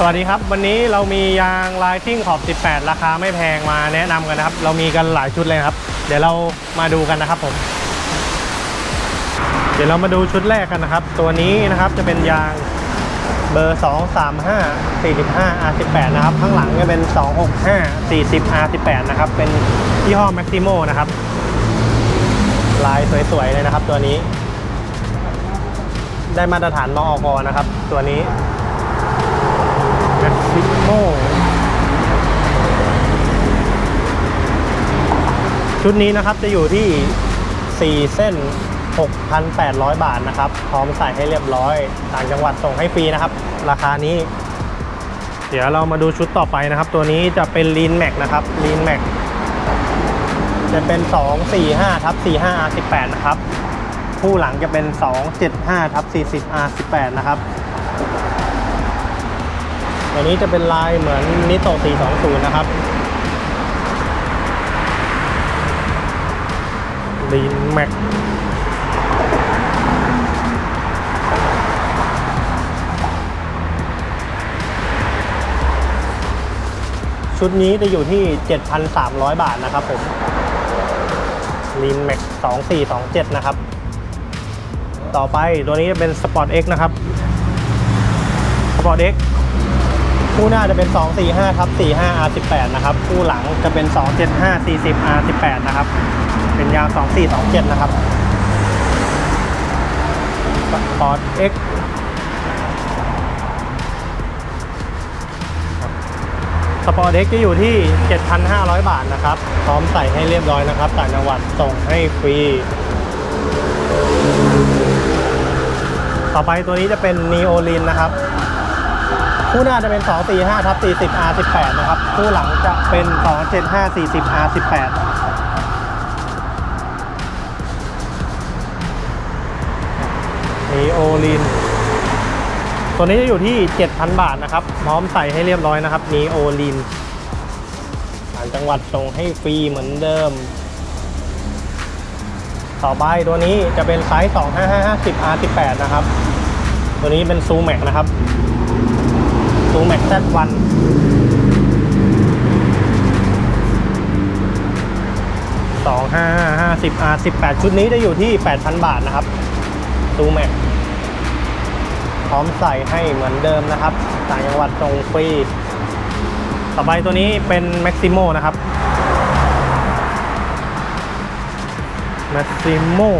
สวัสดีครับ วันนี้เรามียางลายทิ่งขอบ 18 ราคาไม่แพงมาแนะนำกันนะครับ เรามีกันหลายชุดเลยครับ เดี๋ยวเรามาดูกันนะครับผม เดี๋ยวเรามาดูชุดแรกกันนะครับ ตัวนี้นะครับจะเป็นยางเบอร์ 235 45 R18 นะครับ ข้างหลังจะเป็น 265 40 R18 นะครับ เป็นยี่ห้อ Maximo นะครับ ลายสวยๆเลยนะครับ ตัวนี้ ได้มาตรฐานมอกนะครับ ตัวนี้ Maximo ชุดนี้นะครับจะอยู่ที่ 4 เส้น 6,800 บาทนะครับ พร้อมใส่ให้เรียบร้อย ต่างจังหวัดส่งให้ฟรีนะครับ ราคานี้ เดี๋ยวเรามาดูชุดต่อไปนะครับ ตัวนี้จะเป็น Lean Max นะครับ Lean Max จะเป็น 245ทับ45 R18 นะครับ คู่หลังจะเป็น 275ทับ40 R18 นะครับ ตัวนี้จะเป็นลายเหมือนนิโต420 นะครับลีนแม็กชุดนี้จะอยู่ที่ 7,300 บาทนะครับผมลีนแม็ก2427 นะครับ ต่อไปตัวนี้จะเป็น Sport X นะครับ Sport X คู่หน้าจะเป็น 245ทับ45 R18 นะครับ คู่หลังจะเป็น 275 40 R18 นะครับ เป็นยาง2427 นะครับ Sport X สปอร์ตเอ็กจะอยู่ที่ 7,500 บาทนะครับ พร้อมใส่ให้เรียบร้อยนะครับ ต่างจังหวัดส่งให้ฟรี ต่อไปตัวนี้จะเป็น n e o l i n นะครับ คู่หน้าจะเป็น 245ทับ40 R18 นะครับ คู่หลังจะเป็น 275 40 R18 นีโอลิน ตัวนี้จะอยู่ที่ 7,000 บาทนะครับ พร้อมใส่ให้เรียบร้อยนะครับนีโอลินต่างจังหวัดส่งให้ฟรีเหมือนเดิม ต่อไปตัวนี้จะเป็นไซส์ 255 50 R18 นะครับ ตัวนี้เป็นซูแม็กนะครับ ซูแม็กแซวันสองห้าห้าสิบ R สิบแปดชุดนี้จะอยู่ที่แปดพันบาทนะครับซูแม็กพร้อมใส่ให้เหมือนเดิมนะครับ ต่างจังหวัดส่งฟรี ต่อไปตัวนี้เป็น Maximo นะครับ Maximo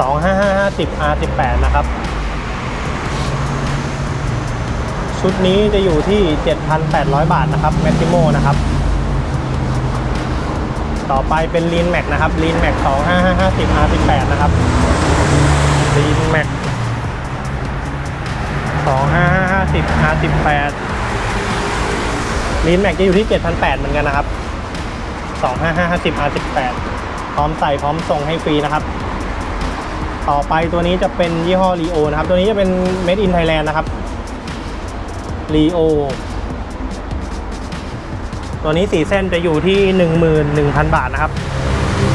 2550R18 นะครับ ชุดนี้จะอยู่ที่ 7,800 บาทนะครับ Maximo นะครับ ต่อไปเป็น Lean Max นะครับ Lean Max 25550 R18 นะครับ Lean Max 25550 R18 Lean Max จะอยู่ที่ 7,800เหมือนกันนะครับ25550 R18 พร้อมใส่พร้อมส่งให้ฟรีนะครับ ต่อไปตัวนี้จะเป็นยี่ห้อ r ีโอนะครับ ตัวนี้จะเป็น Made in Thailand นะครับ r ีโอตัวนี้สีเส้นจะอยู่ที่ 11,000 บาทนะครับ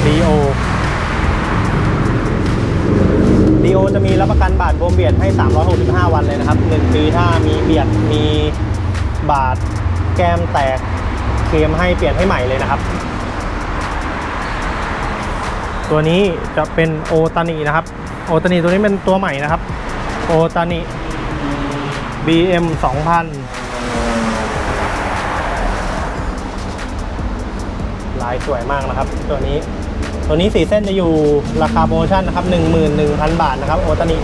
r ีโอรีโอจะมีรับประกันบาดบวมเบียดให้ 365 วันเลยนะครับ 1 ปีถ้ามีเบียดมีบาดแก้มแตกเคลมให้เปลี่ยนให้ใหม่เลยนะครับ ตัวนี้จะเป็นโอตานินะครับ โอตานิตัวนี้เป็นตัวใหม่นะครับ โอตานิ BM 2000 ลายสวยมากนะครับ ตัวนี้ ตัวนี้สีเส้นจะอยู่ราคาโปรโมชั่นนะครับ 11,000 บาทนะครับ โอตานิ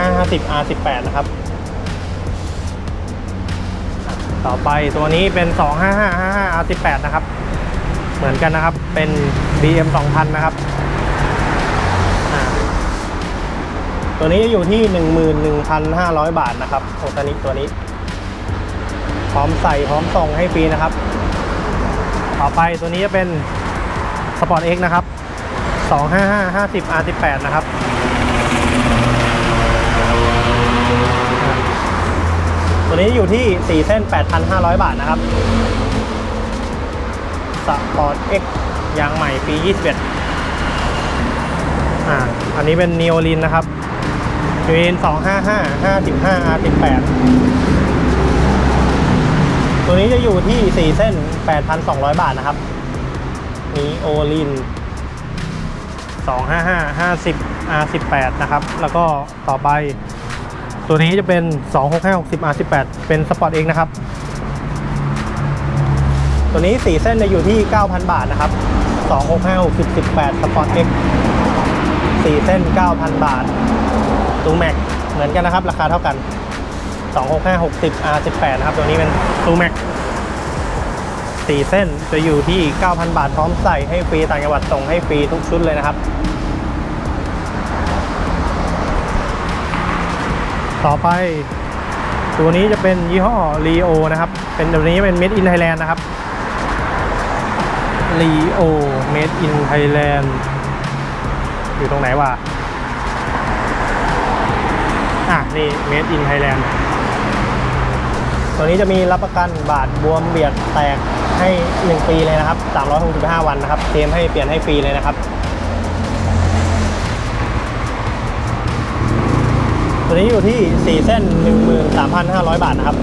2550 R18 นะครับ ต่อไปตัวนี้เป็น 25555 R18 นะครับ เหมือนกันนะครับ เป็น BM 2000 นะครับ ตัวนี้จะอยู่ที่ 11,500 บาทนะครับโอตานิตัวนี้ พร้อมใส่พร้อมส่งให้ฟรีนะครับ ต่อไปตัวนี้จะเป็น Sport X นะครับ 255 50 R18 นะครับตัวนี้อยู่ที่ 4 เส้น 8,500 บาทนะครับ Sport X ยางใหม่ปี 21อ่า อันนี้เป็นนีโอลินนะครับ มีน255 55 R18 ตัวนี้จะอยู่ที่4เส้น8,200บาทนะครับ มีโอลิน255 50 R18 นะครับ แล้วก็ต่อไป ตัวนี้จะเป็น265 60 R18 เป็นสปอร์ตเองนะครับ ตัวนี้4เส้นจะอยู่ที่9,000บาทนะครับ265 60 18 สปอร์ตเอ็ก4เส้น 9,000 บาท ตูแม็กเหมือนกันนะครับ ราคาเท่ากัน 265 60 R18 นะครับ ตัวนี้เป็นตูแม็ก4เส้นจะอยู่ที่ 9,000 บาทพร้อมใส่ให้ฟรีต่างจังหวัดส่งให้ฟรีทุกชุดเลยนะครับ ต่อไปตัวนี้จะเป็นยี่ห้อ Leo นะครับ เป็นตัวนี้เป็น Made in Thailand นะครับ Leo Made in Thailand อยู่ตรงไหนวะ นี่ Made in Thailand ตัวนี้จะมีรับประกันบาดบวมเบียดแตกให้ 1 ปีเลยนะครับ 365 วันนะครับเตรียมให้เปลี่ยนให้ฟรีเลยนะครับ ตัวนี้อยู่ที่ 4 เส้น 13,500 บาทนะครับ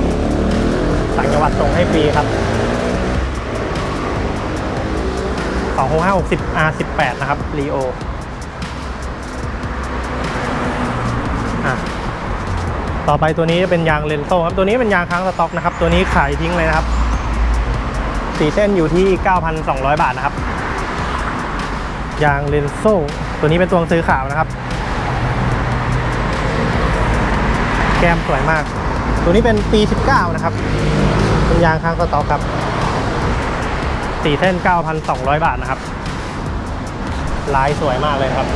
ต่างจังหวัดส่งให้ฟรีครับ265 60 R18 นะครับ Leo ต่อไปตัวนี้จะเป็นยางเลนโซครับ ตัวนี้เป็นยางค้างสต็อกนะครับ ตัวนี้ขายทิ้งเลยนะครับสีเส้นอยู่ที่ 9,200 บาทนะครับ ยางเลนโซตัวนี้เป็นตัวซื้อขาวนะครับ แก้มสวยมาก ตัวนี้เป็นปี 19 นะครับ เป็นยางค้างสต็อกครับสีเส้น 9,200 บาทนะครับ ลายสวยมากเลยครับ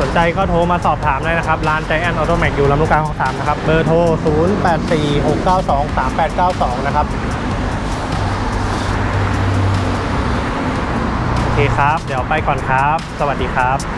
สนใจก็โทรมาสอบถามได้นะครับ ร้านใจแอนออโตแมกอยู่ลำลูกกาของสามนะครับ เบอร์โทร 0846923892 นะครับ โอเคครับ เดี๋ยวไปก่อนครับ สวัสดีครับ